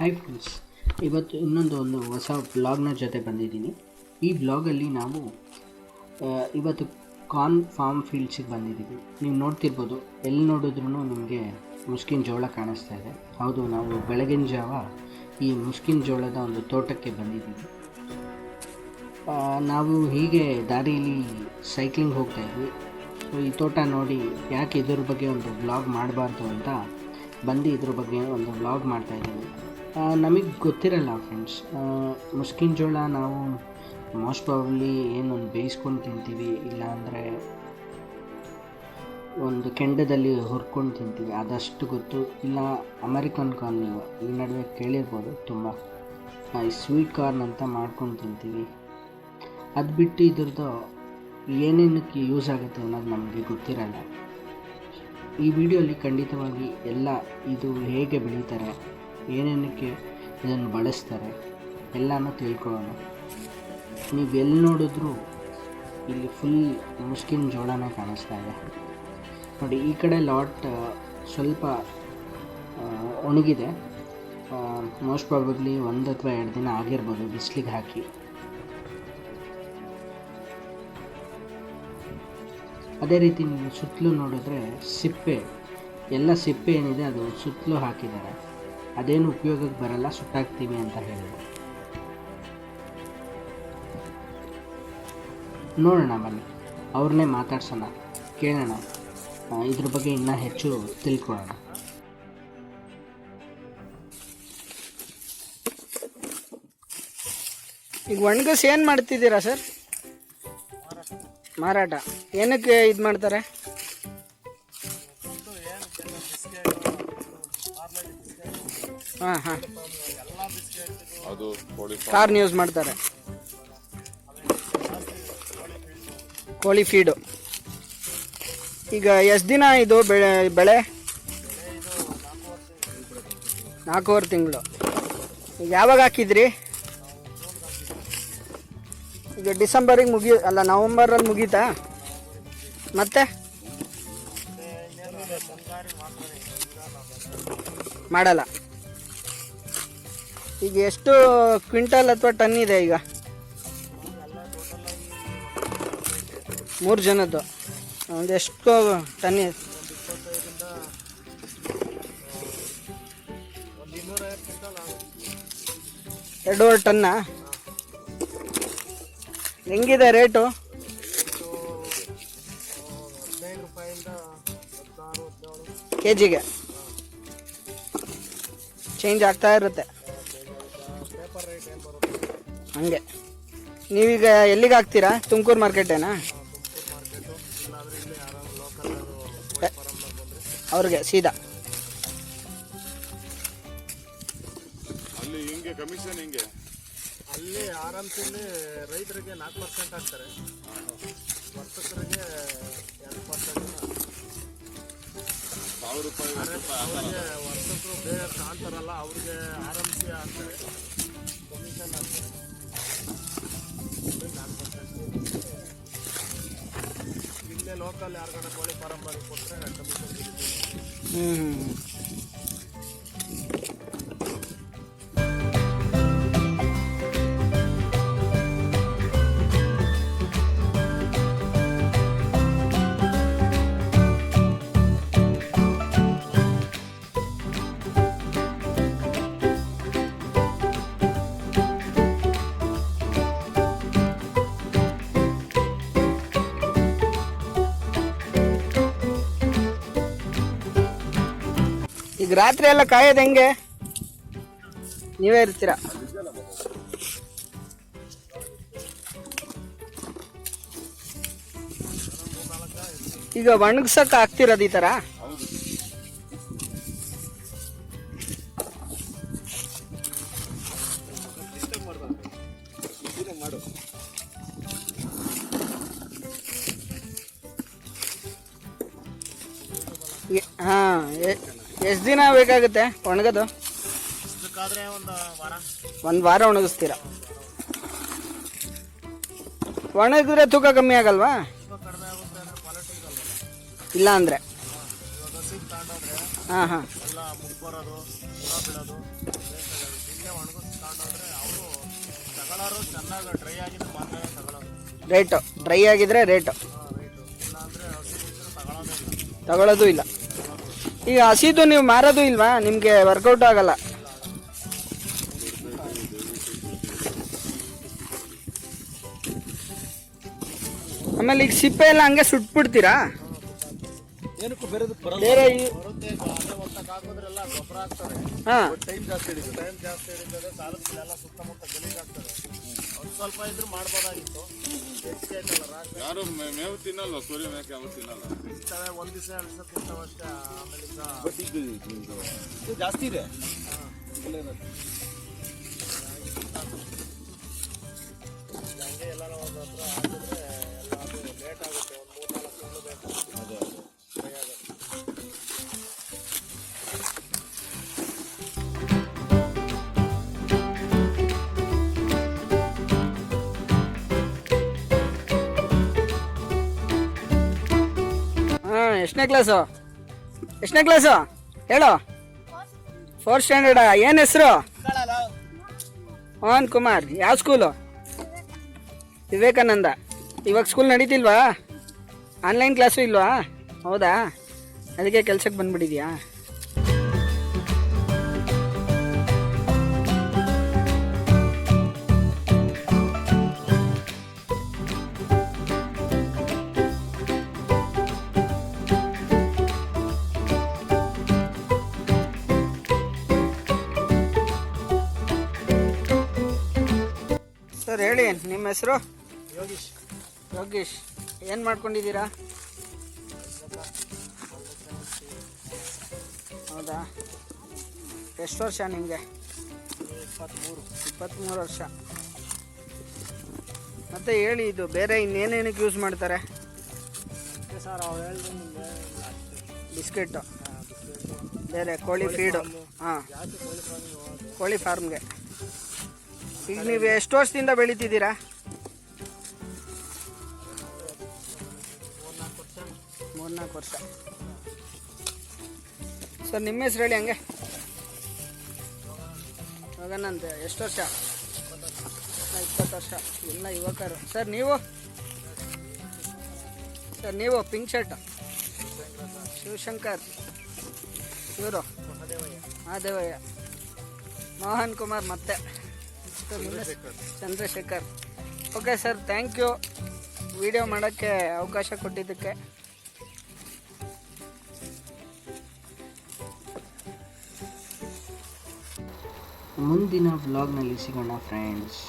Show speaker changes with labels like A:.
A: Hi friends ಇವತ್ತು ಇನ್ನೊಂದು ಒಂದು ಹೊಸ ಬ್ಲಾಗ್ನ ಜೊತೆ ಬಂದಿದ್ದೀನಿ. ಈ ಬ್ಲಾಗಲ್ಲಿ ನಾವು ಇವತ್ತು ಕಾರ್ನ್ ಫಾರ್ಮ್ ಫೀಲ್ಡ್ಸಿಗೆ ಬಂದಿದ್ದೀವಿ. ನೀವು ನೋಡ್ತಿರ್ಬೋದು ಎಲ್ಲಿ ನೋಡಿದ್ರೂ ನಿಮಗೆ ಮುಸ್ಕಿನ ಜೋಳ ಕಾಣಿಸ್ತಾ ಇದೆ. ಹೌದು, ನಾವು ಬೆಳಗಿನ ಜಾವ ಈ ಮುಸ್ಕಿನ ಜೋಳದ ಒಂದು ತೋಟಕ್ಕೆ ಬಂದಿದ್ದೀವಿ. ನಾವು ಹೀಗೆ ದಾರಿಯಲ್ಲಿ ಸೈಕ್ಲಿಂಗ್ ಹೋಗ್ತಾ ಇದ್ವಿ. ಈ ತೋಟ ನೋಡಿ ಯಾಕೆ ಇದ್ರ ಬಗ್ಗೆ ಒಂದು ಬ್ಲಾಗ್ ಮಾಡಬಾರ್ದು ಅಂತ ಬಂದು ಇದ್ರ ಬಗ್ಗೆ ಒಂದು ಬ್ಲಾಗ್ ಮಾಡ್ತಾ ಇದ್ದೀವಿ ನಮಗೆ ಗೊತ್ತಿರಲ್ಲ ಫ್ರೆಂಡ್ಸ್ ಮುಸ್ಕಿನ ಜೋಳ ನಾವು ಮೋಸ್ಟ್ ಪ್ರಾಬ್ಲಿ ಏನೊಂದು ಬೇಯಿಸ್ಕೊಂಡು ತಿಂತೀವಿ, ಇಲ್ಲಾಂದರೆ ಒಂದು ಕೆಂಡದಲ್ಲಿ ಹುರ್ಕೊಂಡು ತಿಂತೀವಿ, ಅದಷ್ಟು ಗೊತ್ತು. ಇಲ್ಲ, ಅಮೆರಿಕನ್ ಕಾರ್ನ್ ನೀವು, ಈ ನಡುವೆ ಕೇಳಿರ್ಬೋದು, ತುಂಬ ಈ ಸ್ವೀಟ್ ಕಾರ್ನ್ ಅಂತ ಮಾಡ್ಕೊಂಡು ತಿಂತೀವಿ. ಅದು ಬಿಟ್ಟು ಇದ್ರದ್ದು ಏನೇನಕ್ಕೆ ಯೂಸ್ ಆಗುತ್ತೆ ಅನ್ನೋದು ನಮಗೆ ಗೊತ್ತಿರಲ್ಲ. ಈ ವಿಡಿಯೋಲಿ ಖಂಡಿತವಾಗಿ ಎಲ್ಲ ಇದು ಹೇಗೆ ಬೆಳೀತಾರೆ ಏನೇನಕ್ಕೆ ಇದನ್ನು ಬಳಸ್ತಾರೆ ಎಲ್ಲನೂ ತಿಳ್ಕೊಳ್ಳೋಣ. ನೀವು ಎಲ್ಲಿ ನೋಡಿದ್ರೂ ಇಲ್ಲಿ ಫುಲ್ ಮುಸ್ಕಿನ ಜೋಳನೇ ಕಾಣಿಸ್ತಾ ಇದೆ. ನೋಡಿ, ಈ ಕಡೆ ಲಾಟ್ ಸ್ವಲ್ಪ ಒಣಗಿದೆ. ಮೋಸ್ಟ್ ಪ್ರಾಬಬ್ಲಿ ಒಂದು ಅಥವಾ ಎರಡು ದಿನ ಆಗಿರ್ಬೋದು ಬಿಸಿಲಿಗೆ ಹಾಕಿ. ಅದೇ ರೀತಿ ನೀವು ಸುತ್ತಲೂ ನೋಡಿದ್ರೆ ಸಿಪ್ಪೆ, ಎಲ್ಲ ಸಿಪ್ಪೆ ಏನಿದೆ ಅದು ಸುತ್ತಲೂ ಹಾಕಿದ್ದಾರೆ. ಅದೇನು ಉಪಯೋಗಕ್ಕೆ ಬರಲ್ಲ, ಸುಟ್ಟಾಗ್ತೀವಿ ಅಂತ ಹೇಳಿದ್ರು. ನೋಡೋಣ ಬನ್ನಿ, ಅವ್ರನ್ನೇ ಮಾತಾಡ್ಸೋಣ, ಕೇಳೋಣ. ಇದ್ರ ಬಗ್ಗೆ ಇನ್ನೂ ಹೆಚ್ಚು ತಿಳ್ಕೊಳ್ಳೋಣ.
B: ಈಗ ಒಣಗಿಸಿ ಏನು ಮಾಡ್ತಿದ್ದೀರಾ ಸರ್? ಮಾರಾಟ. ಏನಕ್ಕೆ ಇದು ಮಾಡ್ತಾರೆ? ಹಾಂ ಹಾಂ.
C: ಅದು ಕೋಳಿ
B: ಕಾರ್ನ್ ಯೂಸ್ ಮಾಡ್ತಾರೆ. ಕೋಳಿ ಫೀಡು ಈಗ ಎಷ್ಟು ದಿನ ಇದು ಬೆಳೆ ಬೆಳೆ? ನಾಲ್ಕೂವರೆ ತಿಂಗಳು. ಈಗ ಯಾವಾಗ ಹಾಕಿದ್ರಿ? ಈಗ ಡಿಸೆಂಬರಿಗೆ ಮುಗಿ ಅಲ್ಲ ನವಂಬರಲ್ಲಿ ಮುಗೀತಾ? ಮತ್ತೆ? ಮಾಡಲ್ಲ. ಈಗ ಎಷ್ಟು ಕ್ವಿಂಟಲ್ ಅಥವಾ ಟನ್ ಇದೆ ಈಗ? ಮೂರು ಜನದ್ದು. ಒಂದು ಎಷ್ಟು ಟನ್ ಇದೆ? ಎರಡೂವರೆ ಟನ್ನಾ. ಹೆಂಗಿದೆ ರೇಟು? ಕೆ ಜಿಗೆ ಚೇಂಜ್ ಆಗ್ತಾ ಇರುತ್ತೆ. ಹಂಗೆ. ನೀವೀಗ ಎಲ್ಲಿಗೆ ಹಾಕ್ತೀರಾ? ತುಮಕೂರು ಮಾರ್ಕೆಟೇನಾ ಅವ್ರಿಗೆ ಸೀದಾ.
C: ಅಲ್ಲಿ ಹಿಂಗೆ ಕಮಿಷನ್ ಹಿಂಗೆ.
D: ಅಲ್ಲಿ ಆರಾಮ್ಸಲ್ಲಿ ರೈತರಿಗೆ ನಾಲ್ಕು ಪರ್ಸೆಂಟ್ ಹಾಕ್ತಾರೆ. ವರ್ತಕರಿಗೆ ಎರಡು ಪರ್ಸೆಂಟ್
C: ಸಾವಿರ ರೂಪಾಯಿ
D: ಅವ್ರಿಗೆ ವರ್ತಕರು ಬೇರೆ ಕಾಣ್ತಾರಲ್ಲ ಅವ್ರಿಗೆ ಆರಾಮ್ಸಿ ಹಾಕ್ತಾರೆ. ಕಮಿಷನ್ ಹಾಕ್ತಾರೆ. ಇಲ್ಲೇ ಲೋಕಲ್ ಕೋಳಿ ಕೊಟ್ಟರೆ
B: ಈಗ ರಾತ್ರಿ ಎಲ್ಲ ಕಾಯೋದು ಹೆಂಗೆ? ನೀವೇ ಇರ್ತೀರಾ? ಈಗ ಒಣಗ್ಸಕ್ ಆಗ್ತಿರೋದು ಈ ಥರ ಹಾಂ ಎಷ್ಟು ದಿನ ಬೇಕಾಗುತ್ತೆ ಒಣಗೋದು?
D: ಒಂದು ವಾರ.
B: ಒಣಗಿಸ್ತೀರ? ಒಣಗಿದ್ರೆ ತೂಕ ಕಮ್ಮಿ ಆಗಲ್ವಾ? ಇಲ್ಲ ಅಂದ್ರೆ? ಹಾಂ ಹಾಂ. ರೇಟು ಡ್ರೈ ಆಗಿದ್ರೆ ರೇಟು
D: ತಗೊಳ್ಳೋದು ಇಲ್ಲ.
B: ಈಗ ಹಸಿದು ನೀವು ಮಾರೋದು ಇಲ್ವಾ? ನಿಮಗೆ ವರ್ಕೌಟ್ ಆಗಲ್ಲ. ಆಮೇಲೆ ಈಗ ಸಿಪ್ಪೆ ಎಲ್ಲ ಹಂಗೆ ಸುಟ್ಬಿಡ್ತೀರಾ? ಬೇರೆ ಹಾ.
D: ಸ್ವಲ್ಪ ಇದ್ರು ಮಾಡ್ಬೋದಾಗಿತ್ತು. ಹೆಚ್ಚಿಗೆ ಆಯ್ತಲ್ಲ ರಾತ್ರಿ
C: ಯಾರು ಮೇ- ಮೇವು ತಿನ್ನಲ್ಲ ಕುರಿ ಮೇಕೆ ಯಾವ ತಿನ್ನಲ್ಲ.
D: ತಿಂತವೆ ಒಂದು ದಿವಸ ಎರಡು ದಿವಸ ತಿಂತವೆ ಅಷ್ಟೇ ಆಮೇಲೆ ಈಗ
E: ಜಾಸ್ತಿ ಇದೆ.
D: ಹಂಗೆ ಎಲ್ಲಾರ ಒಂದು ಹತ್ರ ಹಾಕಿದ್ರೆ ಎಲ್ಲ ಅದು ಲೇಟ್ ಆಗುತ್ತೆ ಒಂದು ಮೂರು ನಾಲ್ಕು ತಿಂಗಳು ಬೇಕು
B: ಎಷ್ಟನೇ ಕ್ಲಾಸು ಎಷ್ಟನೇ ಕ್ಲಾಸು ಹೇಳು. ಫೋರ್ತ್ ಸ್ಟ್ಯಾಂಡರ್ಡಾ ಏನು ಹೆಸರು? ಮೋಹನ್ ಕುಮಾರ್. ಯಾವ ಸ್ಕೂಲು ವಿವೇಕಾನಂದ. ಇವಾಗ ಸ್ಕೂಲ್ ನಡೀತಿಲ್ವಾ? ಆನ್ಲೈನ್ ಕ್ಲಾಸು ಇಲ್ವಾ? ಹೌದಾ? ಅದಕ್ಕೆ ಕೆಲ್ಸಕ್ಕೆ ಬಂದ್ಬಿಟ್ಟಿದ್ಯಾ? ಸರ್ ಹೇಳಿ ನಿಮ್ಮ ಹೆಸರು?
D: ಯೋಗೀಶ್.
B: ಯೋಗೀಶ್ ಏನು ಮಾಡ್ಕೊಂಡಿದ್ದೀರಾ? ಹೌದಾ? ಎಷ್ಟು ವರ್ಷ ನಿಮಗೆ?
D: ಇಪ್ಪತ್ತ್ಮೂರು
B: ಇಪ್ಪತ್ತ್ಮೂರು ವರ್ಷ. ಮತ್ತೆ ಹೇಳಿ ಇದು ಬೇರೆ ಇನ್ನೇನೇನಕ್ಕೆ ಯೂಸ್ ಮಾಡ್ತಾರೆ?
D: Sir
B: biscuit. ಬೇರೆ ಕೋಳಿ ಫೀಡು ಹಾಂ.
D: ಕೋಳಿ ಫಾರ್ಮ್ಗೆ
B: ಈಗ ನೀವು ಎಷ್ಟು ವರ್ಷದಿಂದ ಬೆಳಿತಿದ್ದೀರಾ?
D: ಮೂರ್ನಾಲ್ಕು ವರ್ಷ.
B: ಸರ್, ನಿಮ್ಮ ಹೆಸರು ಹೇಳಿ ಹಂಗೆ. ಯೋಗಾನಂದ್ ಎಷ್ಟು ವರ್ಷ? ಇಪ್ಪತ್ತು ವರ್ಷ. ಎಲ್ಲ ಯುವಕರು. ಸರ್, ನೀವು? ಸರ್, ನೀವು ಪಿಂಕ್ ಶರ್ಟ್? ಶಿವಶಂಕರ್. ಇವರು? ಮಹಾದೇವಯ್ಯ. ಮೋಹನ್ ಕುಮಾರ್ ಮತ್ತೆ? Chandrashekhar. Okay sir thank you video ಮಾಡೋಕ್ಕೆ ಅವಕಾಶ ಕೊಟ್ಟಿದ್ದಕ್ಕೆ.
A: ಮುಂದಿನ ವ್ಲಾಗ್ನಲ್ಲಿ ಸಿಗೋಣ ಫ್ರೆಂಡ್ಸ್